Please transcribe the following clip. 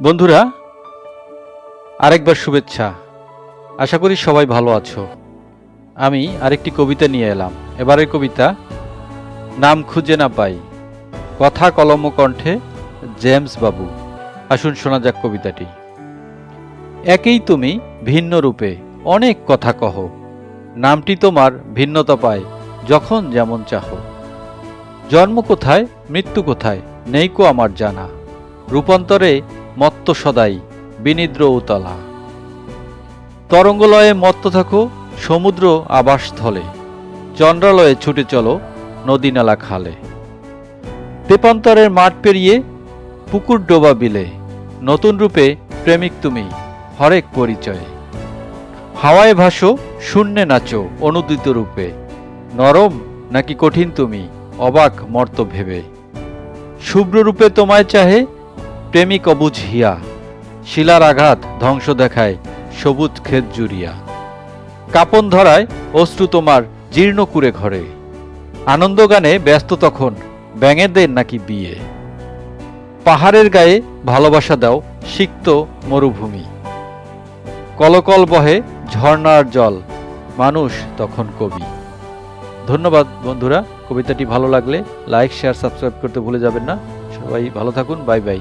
বন্ধুরা, আরেকবার শুভেচ্ছা। আশা করি সবাই ভালো আছো। আমি আরেকটি কবিতা নিয়ে এলাম। এবারের কবিতা, নাম খুঁজে না পাই। কথা কলম কণ্ঠে জেমস বাবু। আসুন শোনা যাক কবিতাটি। একেই তুমি ভিন্ন রূপে, অনেক কথা কহ। নামটি তোমার ভিন্নতা পায়, যখন যেমন চাহ। জন্ম কোথায়, মৃত্যু কোথায় নেইকো আমার জানা। রূপান্তরে মত্ত সদাই, বিনিদ্র উতলা। তরঙ্গলয়ে মত্ত থাকো, সমুদ্র আবাসস্থলে। চন্দ্রালয়ে ছুটে চলো, নদী নালা খালে। তেপান্তরের মাঠ পেরিয়ে পুকুর ডোবা বিলে। নতুন রূপে প্রেমিক তুমি, হরেক পরিচয়ে। হাওয়ায় ভাসো, শূন্যে নাচো, অনুদিত রূপে। নরম নাকি কঠিন তুমি, অবাক মর্ত ভেবে শুভ্র রূপে তোমায় চাহে প্রেমিক অবুঝ হিয়া, শিলার আঘাত ধ্বংস দেখায় সবুজ ক্ষেত জুড়িয়া। কাপন ধরায় অশ্রু তোমার জীর্ণ কুড়ে ঘরে। আনন্দগানে ব্যস্ত তখন ব্যাঙেদের নাকি বিয়ে। পাহাড়ের গায়ে ভালোবাসা দাও সিক্ত মরুভূমি। কলকল বহে ঝর্ণার জল, মানুষ তখন কবি। ধন্যবাদ বন্ধুরা, কবিতাটি ভালো লাগলে লাইক, শেয়ার, সাবস্ক্রাইব করতে ভুলে যাবেন না। সবাই ভালো থাকুন, বাই বাই।